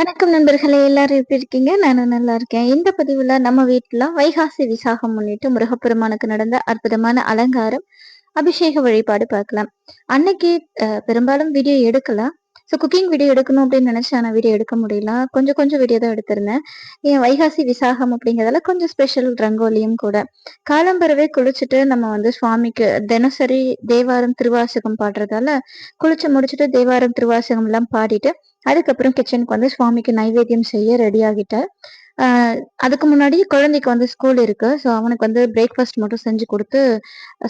வணக்கம் நண்பர்களே எல்லாரும் எப்படி இருக்கீங்க? நானும் நல்லா இருக்கேன். இந்த பதிவுல நம்ம வீட்டுல வைகாசி விசாகம் முன்னிட்டு முருகப்பெருமானுக்கு நடந்த அற்புதமான அலங்காரம் அபிஷேக வழிபாடு பார்க்கலாம். அன்னைக்கு பெரும்பாலும் வீடியோ எடுக்கலாம் ஸோ குக்கிங் வீடியோ எடுக்கணும் அப்படின்னு நினைச்சு ஆனால் வீடியோ எடுக்க முடியல. கொஞ்சம் கொஞ்சம் வீடியோ தான் எடுத்திருந்தேன். என் வைகாசி விசாகம் அப்படிங்கிறதால கொஞ்சம் ஸ்பெஷல் ரங்கோலியும் கூட. காலம்பரவே குளிச்சுட்டு நம்ம வந்து சுவாமிக்கு தினசரி தேவாரம் திருவாசகம் பாடுறதால குளிச்சு முடிச்சுட்டு தேவாரம் திருவாசகம் எல்லாம் பாடிட்டு அதுக்கப்புறம் கிச்சனுக்கு வந்து சுவாமிக்கு நைவேத்தியம் செய்ய ரெடி ஆகிட்டேன் அதுக்கு முன்னாடி குழந்தைக்கு வந்து ஸ்கூல் இருக்கு. ஸோ அவனுக்கு வந்து பிரேக்ஃபாஸ்ட் மட்டும் செஞ்சு கொடுத்து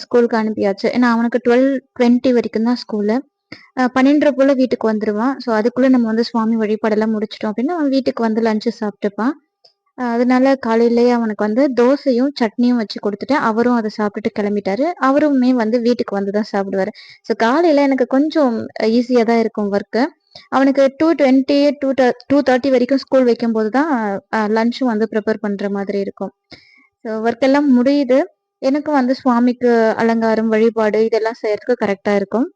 ஸ்கூலுக்கு அனுப்பியாச்சு. ஏன்னா அவனுக்கு டுவெல் டுவெண்ட்டி வரைக்கும் தான் ஸ்கூலு பன்னெண்டரை போல வீட்டுக்கு வந்துருவான். ஸோ அதுக்குள்ள நம்ம வந்து சுவாமி வழிபாடெல்லாம் முடிச்சிட்டோம் அப்படின்னா அவன் வீட்டுக்கு வந்து லஞ்சு சாப்பிட்டுப்பான். அதனால காலையிலேயே அவனுக்கு வந்து தோசையும் சட்னியும் வச்சு கொடுத்துட்டேன் அவரும் அதை சாப்பிட்டுட்டு கிளம்பிட்டாரு. அவருமே வந்து வீட்டுக்கு வந்து தான் சாப்பிடுவாரு. ஸோ காலையில எனக்கு கொஞ்சம் ஈஸியாக தான் இருக்கும் ஒர்க்கு அவனுக்கு two twenty to two thirty வரைக்கும் ஸ்கூல் வைக்கும் போது தான் லஞ்சும் வந்து ப்ரிப்பேர் பண்ற மாதிரி இருக்கும். ஸோ ஒர்க் எல்லாம் முடியுது. எனக்கும் வந்து சுவாமிக்கு அலங்காரம் வழிபாடு இதெல்லாம் செய்யறதுக்கு கரெக்டாக இருக்கும்.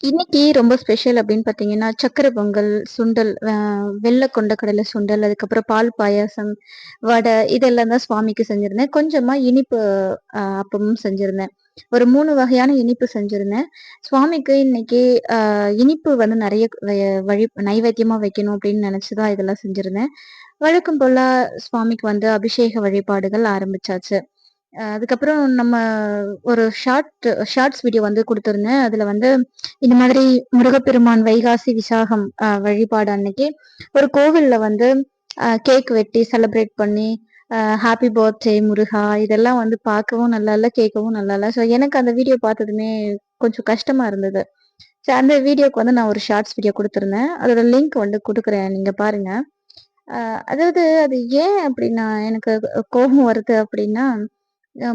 இன்னைக்கு ரொம்ப ஸ்பெஷல் அப்படின்னு பார்த்தீங்கன்னா சக்கரை பொங்கல் சுண்டல் வெள்ளை கொண்ட கடலை சுண்டல் அதுக்கப்புறம் பால் பாயாசம் வடை இதெல்லாம் தான் சுவாமிக்கு செஞ்சிருந்தேன். கொஞ்சமா இனிப்பு அப்பமும் செஞ்சிருந்தேன். ஒரு மூணு வகையான இனிப்பு செஞ்சிருந்தேன். சுவாமிக்கு இன்னைக்கு இனிப்பு வந்து நிறைய வழி நைவேத்தியமா வைக்கணும் அப்படின்னு நினைச்சுதான் இதெல்லாம் செஞ்சிருந்தேன். வழக்கம் போல சுவாமிக்கு வந்து அபிஷேக வழிபாடுகள் ஆரம்பிச்சாச்சு. அதுக்கப்புறம் நம்ம ஒரு ஷார்ட் ஷார்ட்ஸ் வீடியோ வந்து கொடுத்துருந்தேன். அதுல வந்து இந்த மாதிரி முருகப்பெருமான் வைகாசி விசாகம் வழிபாடு அன்னைக்கு ஒரு கோவில்ல வந்து கேக் வெட்டி செலிப்ரேட் பண்ணி ஹாப்பி பர்த்டே முருகா. இதெல்லாம் வந்து பார்க்கவும் நல்லா இல்லை கேட்கவும் நல்லா இல்லை ஸோ எனக்கு அந்த வீடியோ பார்த்ததுமே கொஞ்சம் கஷ்டமா இருந்தது. ஸோ அந்த வீடியோக்கு வந்து நான் ஒரு ஷார்ட்ஸ் வீடியோ கொடுத்துருந்தேன். அதோட லிங்க் வந்து கொடுக்குறேன் நீங்கள் பாருங்க. அதாவது அது ஏன் அப்படின்னா எனக்கு கோபம் வருது அப்படின்னா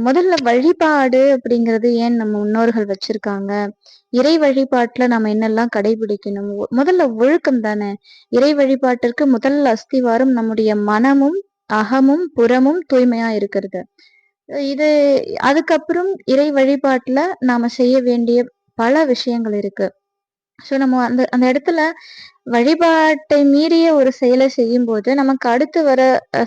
முதல்ல வழிபாடு அப்படிங்கிறது ஏன் நம்ம முன்னோர்கள் வச்சிருக்காங்க? இறை வழிபாட்டுல நம்ம என்னெல்லாம் கடைபிடிக்கணும்? முதல்ல ஒழுக்கம் தானே. இறை வழிபாட்டிற்கு முதல் அஸ்திவாரம் நம்முடைய மனமும் அகமும் புறமும் தூய்மையா இருக்கிறது. இது அதுக்கப்புறம் இறை வழிபாட்டுல நாம செய்ய வேண்டிய பல விஷயங்கள் இருக்கு. ஸோ நம்ம அந்த அந்த இடத்துல வழிபாட்டை மீறிய ஒரு செயலை செய்யும் போது நமக்கு அடுத்து வர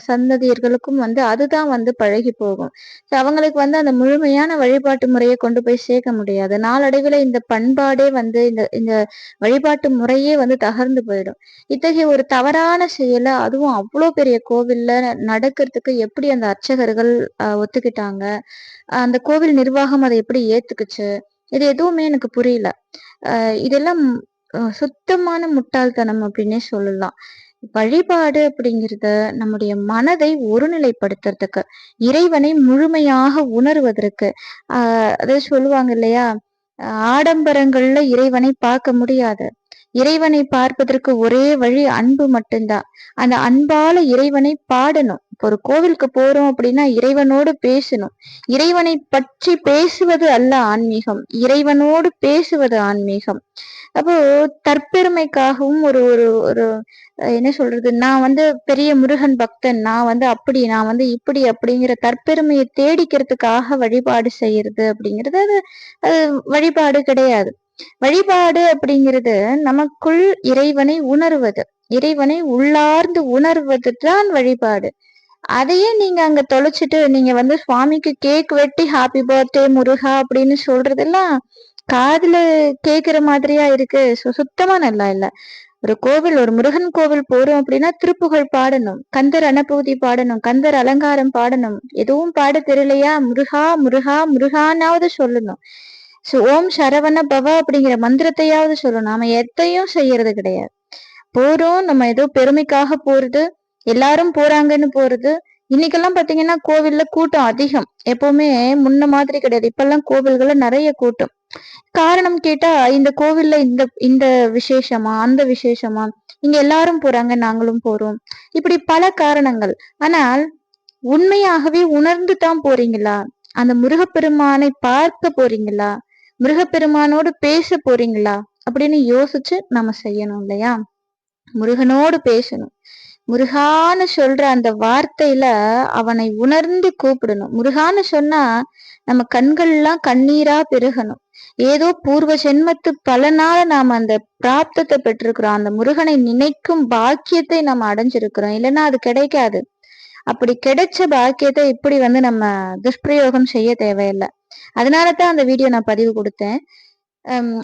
சந்ததியர்களுக்கும் வந்து அதுதான் வந்து பழகி போகும். ஸோ அவங்களுக்கு வந்து அந்த முழுமையான வழிபாட்டு முறையை கொண்டு போய் சேர்க்க முடியாது. நாளடைவில் இந்த பண்பாடே வந்து இந்த இந்த வழிபாட்டு முறையே வந்து தகர்ந்து போயிடும். இத்தகைய ஒரு தவறான செயலை அதுவும் அவ்வளோ பெரிய கோவில்ல நடக்கிறதுக்கு எப்படி அந்த அர்ச்சகர்கள் ஒத்துக்கிட்டாங்க? அந்த கோவில் நிர்வாகம் அதை எப்படி ஏத்துக்குச்சு? இது எதுவுமே எனக்கு புரியல. இதெல்லாம் சுத்தமான முட்டாள்தனம் அப்படின்னே சொல்லலாம். வழிபாடு அப்படிங்கிறத நம்முடைய மனதை ஒருநிலைப்படுத்துறதுக்கு இறைவனை முழுமையாக உணர்வதற்கு ஆஹ் அதாவது சொல்லுவாங்க இல்லையா? ஆடம்பரங்கள்ல இறைவனை பார்க்க முடியாது. இறைவனை பார்ப்பதற்கு ஒரே வழி அன்பு மட்டும்தான். அந்த அன்பால இறைவனை பாடணும். இப்போ ஒரு கோவிலுக்கு போறோம் அப்படின்னா இறைவனோடு பேசணும். இறைவனை பற்றி பேசுவது அல்ல ஆன்மீகம். இறைவனோடு பேசுவது ஆன்மீகம். அப்போ தற்பெருமைக்காகவும் ஒரு ஒரு ஒரு என்ன சொல்றது? நான் வந்து பெரிய முருகன் பக்தன். நான் வந்து அப்படி நான் வந்து இப்படி அப்படிங்கிற தற்பெருமையை தேடிக்கிறதுக்காக வழிபாடு செய்யறது அப்படிங்கிறது அது அது வழிபாடு கிடையாது. வழிபாடு அப்படிங்கிறது நமக்குள் இறைவனை உணர்வது. இறைவனை உள்ளார்ந்து உணர்வது தான் வழிபாடு. அதையே நீங்க அங்க தொலைச்சிட்டு நீங்க வந்து சுவாமிக்கு கேக் வெட்டி ஹாப்பி பர்த்டே முருகா அப்படின்னு சொல்றதெல்லாம் காதுல கேக்குற மாதிரியா இருக்கு. சுத்தமா நல்லா இல்ல. ஒரு கோவில் ஒரு முருகன் கோவில் போறோம் அப்படின்னா திருப்புகழ் பாடணும் கந்தர் அனப்பூதி பாடணும் கந்தர் அலங்காரம் பாடணும். எதுவும் பாட தெரியலையா? முருகா முருகா முருகானாவது சொல்லணும். சோ ஓம் சரவண பவ அப்படிங்கிற மந்திரத்தையாவது சொல்லணும். நாம எத்தையும் செய்யறது கிடையாது. போறோம் நம்ம ஏதோ பெருமைக்காக போறது எல்லாரும் போறாங்கன்னு போறது. இன்னைக்கெல்லாம் பாத்தீங்கன்னா கோவில்ல கூட்டம் அதிகம். எப்பவுமே முன்ன மாதிரி கிடையாது. இப்பெல்லாம் கோவில்கள்ல நிறைய கூட்டம். காரணம் கேட்டா இந்த கோவில்ல இந்த இந்த விசேஷமா அந்த விசேஷமா? இங்க எல்லாரும் போறாங்க நாங்களும் போறோம். இப்படி பல காரணங்கள். ஆனால் உண்மையாகவே உணர்ந்து தான் போறீங்களா? அந்த முருகப்பெருமானை பார்க்க போறீங்களா? முருகப்பெருமானோடு பேச போறீங்களா? அப்படின்னு யோசிச்சு நம்ம செய்யணும் இல்லையா? முருகனோடு பேசணும். முருகான்னு சொல்ற அந்த வார்த்தையில அவனை உணர்ந்து கூப்பிடணும். முருகான்னு சொன்னா நம்ம கண்கள்லாம் கண்ணீரா பெருகணும். ஏதோ பூர்வ ஜென்மத்து பலனால நாம அந்த பிராப்தத்தை பெற்றிருக்கிறோம். அந்த முருகனை நினைக்கும் பாக்கியத்தை நம்ம அடைஞ்சிருக்கிறோம். இல்லைன்னா அது கிடைக்காது. அப்படி கிடைச்ச பாக்கியத்தை இப்படி வந்து நம்ம துஷ்பிரயோகம் செய்ய தேவையில்லை. அதனாலதான் அந்த வீடியோ நான் பதிவு கொடுத்தேன்.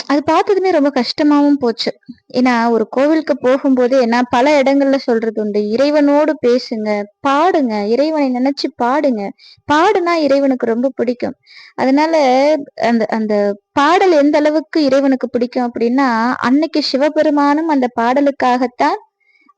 அது பார்த்ததுமே ரொம்ப கஷ்டமாவும் போச்சு. ஏன்னா ஒரு கோவிலுக்கு போகும்போதே நான் பல இடங்கள்ல சொல்றது உண்டு. இறைவனோடு பேசுங்க பாடுங்க. இறைவனை நினைச்சு பாடுங்க. பாடுனா இறைவனுக்கு ரொம்ப பிடிக்கும். அதனால அந்த அந்த பாடல் எந்த அளவுக்கு இறைவனுக்கு பிடிக்கும் அப்படின்னா அன்னைக்கு சிவபெருமானும் அந்த பாடலுக்காகத்தான்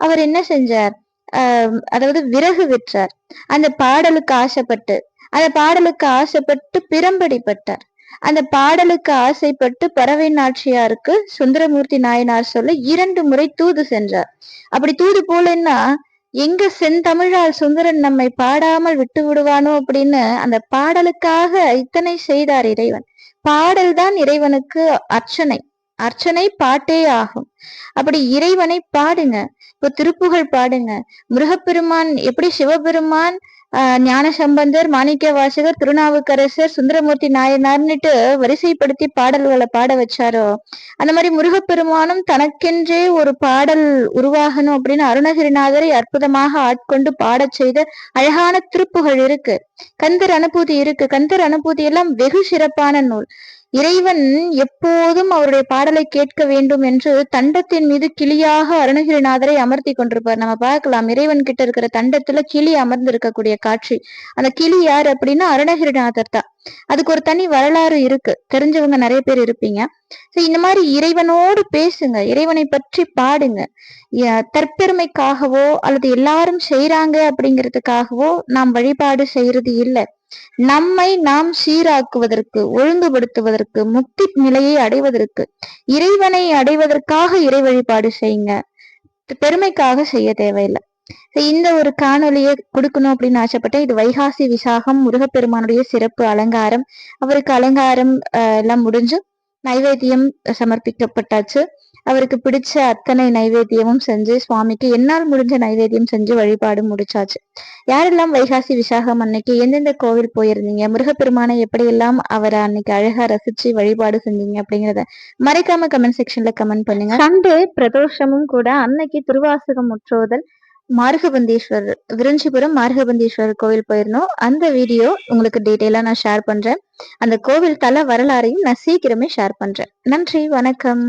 அவர் என்ன செஞ்சார்? ஆஹ் அதாவது விறகு விற்றார். அந்த பாடலுக்கு ஆசைப்பட்டு அந்த பாடலுக்கு ஆசைப்பட்டு பிறம்படிப்பட்டார் அந்த பாடலுக்கு ஆசைப்பட்டு பறவை நாச்சியாருக்கு சுந்தரமூர்த்தி நாயனார் சொல்ல இரண்டு முறை தூது சென்றார். அப்படி தூது போலன்னா எங்க செந்தமிழால் சுந்தரன் நம்மை பாடாமல் விட்டு விடுவானோ அப்படின்னு அந்த பாடலுக்காக இத்தனை செய்தார் இறைவன். பாடல்தான் இறைவனுக்கு அர்ச்சனை. அர்ச்சனை பாட்டே ஆகும். அப்படி இறைவனை பாடுங்க. இப்போ திருப்புகழ் பாடுங்க. முருகப்பெருமான் எப்படி சிவபெருமான் ஞான சம்பந்தர் மாணிக்க வாசகர் திருநாவுக்கரசர் சுந்தரமூர்த்தி நாயனார்னுட்டு வரிசைப்படுத்தி பாடல்களை பாட வச்சாரோ? அந்த மாதிரி முருகப்பெருமானும் தனக்கென்றே ஒரு பாடல் உருவாகணும் அப்படின்னு அருணகிரிநாதரை அற்புதமாக ஆட்கொண்டு பாடச் செய்த அழகான திருப்புகள் இருக்கு. கந்தர் அனுபூதி இருக்கு. கந்தர் அனுபூதி எல்லாம் வெகு சிறப்பான நூல். இறைவன் எப்போதும் அவருடைய பாடலை கேட்க வேண்டும் என்று தண்டத்தின் மீது கிளியாக அருணகிரிநாதரை அமர்த்தி கொண்டிருப்பார். நம்ம பார்க்கலாம் இறைவன் கிட்ட இருக்கிற தண்டத்துல கிளி அமர்ந்து இருக்கக்கூடிய காட்சி. அந்த கிளி யார் அப்படின்னா அருணகிரிநாதர் தான். அதுக்கு ஒரு தனி வரலாறு இருக்கு. தெரிஞ்சவங்க நிறைய பேர் இருப்பீங்க. இந்த மாதிரி இறைவனோடு பேசுங்க. இறைவனை பற்றி பாடுங்க. தற்பெருமைக்காகவோ அல்லது எல்லாரும் செய்யறாங்க அப்படிங்கிறதுக்காகவோ நாம் வழிபாடு செய்யறது இல்லை. நம்மை நாம் சீராக்குவதற்கு ஒழுங்குபடுத்துவதற்கு முக்தி நிலையை அடைவதற்கு இறைவனை அடைவதற்காக இறை வழிபாடு செய்யுங்க. பெருமைக்காக செய்ய தேவையில்லை. இந்த ஒரு காணொலியை கொடுக்கணும் அப்படின்னு ஆசைப்பட்டேன். இது வைகாசி விசாகம் முருகப்பெருமானுடைய சிறப்பு அலங்காரம். அவருக்கு அலங்காரம் எல்லாம் முடிஞ்சு நைவேத்தியம் சமர்ப்பிக்கப்பட்டாச்சு. அவருக்கு பிடிச்ச அத்தனை நைவேத்தியமும் செஞ்சு சுவாமிக்கு என்னால் முடிஞ்ச நைவேத்தியம் செஞ்சு வழிபாடு முடிச்சாச்சு. யாரெல்லாம் வைகாசி விசாகம் அன்னைக்கு எந்தெந்த கோவில் போயிருந்தீங்க? முருகப்பெருமானை எப்படியெல்லாம் அவரை அன்னைக்கு அழகா ரசிச்சு வழிபாடு செஞ்சீங்க அப்படிங்கிறத மறைக்காம கமெண்ட் செக்ஷன்ல கமெண்ட் பண்ணுங்க. சண்டே பிரதோஷமும் கூட அன்னைக்கு திருவாசகம் முற்றோதல் மார்கபந்தீஸ்வரர் விருஞ்சிபுரம் மார்கபந்தீஸ்வரர் கோவில் போயிருந்தோம். அந்த வீடியோ உங்களுக்கு டீட்டெயிலா நான் ஷேர் பண்றேன். அந்த கோவில் தல வரலாறையும் நான் சீக்கிரமே ஷேர் பண்றேன். நன்றி வணக்கம்.